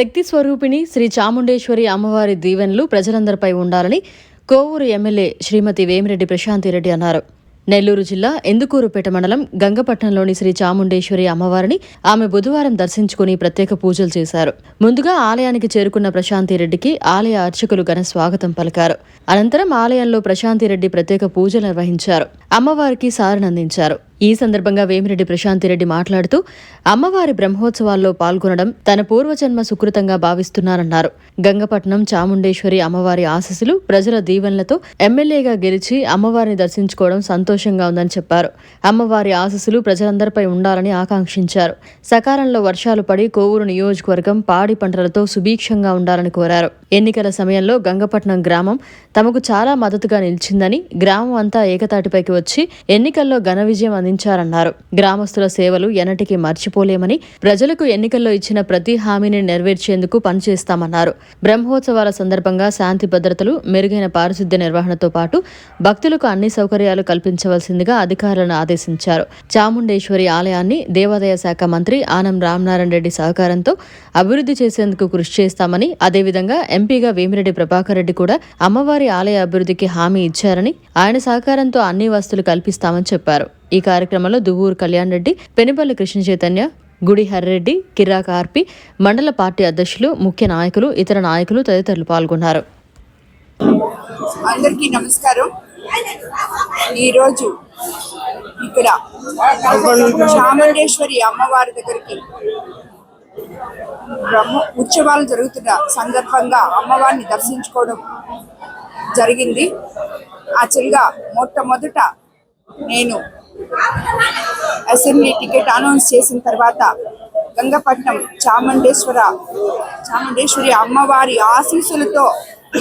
శక్తి స్వరూపిణి శ్రీ చాముండేశ్వరి అమ్మవారి దీవెనలు ప్రజలందరిపై ఉండాలని కోవూరు ఎమ్మెల్యే శ్రీమతి వేమిరెడ్డి ప్రశాంతిరెడ్డి అన్నారు. నెల్లూరు జిల్లా ఎందుకూరుపేట మండలం గంగపట్నంలోని శ్రీ చాముండేశ్వరి అమ్మవారిని ఆమె బుధవారం దర్శించుకుని ప్రత్యేక పూజలు చేశారు. ముందుగా ఆలయానికి చేరుకున్న ప్రశాంతిరెడ్డికి ఆలయ అర్చకులు ఘన స్వాగతం పలికారు. అనంతరం ఆలయంలో ప్రశాంతిరెడ్డి ప్రత్యేక పూజలు నిర్వహించారు. అమ్మవారికి సారనందించారు. ఈ సందర్భంగా వేమిరెడ్డి ప్రశాంతిరెడ్డి మాట్లాడుతూ అమ్మవారి బ్రహ్మోత్సవాల్లో పాల్గొనడం తన పూర్వజన్మ సుకృతంగా భావిస్తున్నారన్నారు. గంగపట్నం చాముండేశ్వరి అమ్మవారి ఆశీస్సులు ప్రజల దీవెనలతో ఎమ్మెల్యేగా గెలిచి అమ్మవారిని దర్శించుకోవడం సంతోషంగా ఉందని చెప్పారు. అమ్మవారి ఆశీస్సులు ప్రజలందరిపై ఉండాలని ఆకాంక్షించారు. సకాలంలో వర్షాలు పడి కోవూరు నియోజకవర్గం పాడి పంటలతో సుభీక్షంగా ఉండాలని కోరారు. ఎన్నికల సమయంలో గంగపట్నం గ్రామం తమకు చాలా మద్దతుగా నిలిచిందని గ్రామం అంతా ఏకతాటిపైకి వచ్చి ఎన్నికల్లో ఘన విజయం అందించారన్నారు. గ్రామస్తుల సేవలు ఎన్నటికీ మర్చిపోలేమని ప్రజలకు ఎన్నికల్లో ఇచ్చిన ప్రతి హామీని నెరవేర్చేందుకు పనిచేస్తామన్నారు. బ్రహ్మోత్సవాల సందర్భంగా శాంతి భద్రతలు మెరుగైన పారిశుద్ధ్య నిర్వహణతో పాటు భక్తులకు అన్ని సౌకర్యాలు కల్పించవలసిందిగా అధికారులను ఆదేశించారు. చాముండేశ్వరి ఆలయాన్ని దేవాదాయ శాఖ మంత్రి ఆనం రామనారాయణ రెడ్డి సహకారంతో అభివృద్ధి చేసేందుకు కృషి చేస్తామని అదేవిధంగా ఎంపీగా వేమిరెడ్డి ప్రభాకర్ రెడ్డి కూడా అమ్మవారి ఆలయ అభివృద్ధికి హామీ ఇచ్చారని ఆయన సహకారంతో అన్ని వస్తువులు కల్పిస్తామని చెప్పారు. ఈ కార్యక్రమంలో దువ్వూరు కళ్యాణ్ రెడ్డి పెనుపల్లి కృష్ణ చైతన్య గుడి హరిరెడ్డి కిరాక ఆర్పి మండల పార్టీ అధ్యక్షులు ముఖ్య నాయకులు ఇతర నాయకులు తదితరులు పాల్గొన్నారు. అందరికీ నమస్కారం. ఈరోజు ఇక్కడ చాముండేశ్వరి అమ్మవారి దగ్గరికి బ్రహ్మ ఉత్సవాలు జరుగుతున్న సందర్భంగా అమ్మవారిని దర్శించుకోవడం జరిగింది. యాక్చువల్గా మొట్టమొదట నేను అసెంబ్లీ టికెట్ అనౌన్స్ చేసిన తర్వాత గంగపట్నం చాముండేశ్వర చాముండేశ్వరి అమ్మవారి ఆశీస్సులతో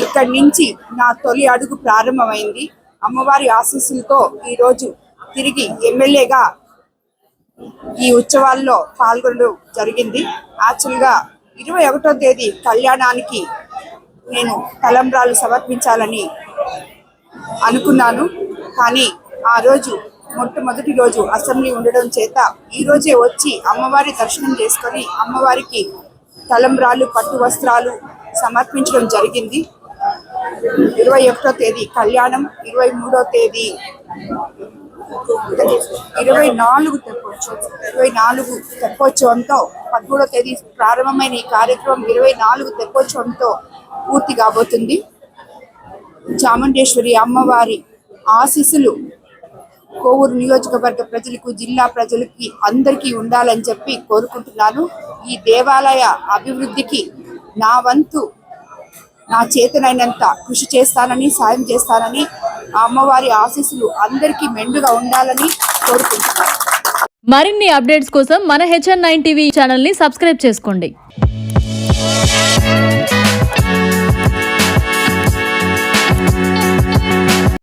ఇక్కడి నుంచి నా తొలి అడుగు ప్రారంభమైంది. అమ్మవారి ఆశీస్సులతో ఈరోజు తిరిగి ఎమ్మెల్యేగా ఈ ఉత్సవాల్లో పాల్గొనడం జరిగింది. యాక్చువల్గా ఇరవై ఒకటో తేదీ కళ్యాణానికి నేను తలంబ్రాలు సమర్పించాలని అనుకున్నాను. కానీ ఆ రోజు మొట్టమొదటి రోజు అసెంబ్లీ ఉండడం చేత ఈ రోజే వచ్చి అమ్మవారి దర్శనం చేసుకొని అమ్మవారికి తలంబ్రాలు పట్టు వస్త్రాలు సమర్పించడం జరిగింది. ఇరవై ఒకటో తేదీ కళ్యాణం ఇరవై మూడో తేదీ ఇరవై నాలుగు తెప్పోత్సవం ఇరవై నాలుగు తెప్పోత్సవంతో పదమూడో తేదీ ప్రారంభమైన ఈ కార్యక్రమం ఇరవై నాలుగు తెప్పోత్సవంతో పూర్తి కాబోతుంది. చాముండేశ్వరి అమ్మవారి ఆశీస్సులు కోవూరు నియోజకవర్గ ప్రజలకు జిల్లా ప్రజలకి అందరికీ ఉండాలని చెప్పి కోరుకుంటున్నాను. ఈ దేవాలయ అభివృద్ధికి నా వంతు నా చేతనైనంత కృషి చేస్తానని సాయం చేస్తానని అమ్మవారి ఆశీస్సులు అందరికీ మెండుగా ఉండాలని కోరుకుంటున్నాను. మరిన్ని అప్డేట్స్ కోసం మన హెచ్ఎన్ నైన్ టీవీ ఛానల్ని సబ్స్క్రైబ్ చేసుకోండి.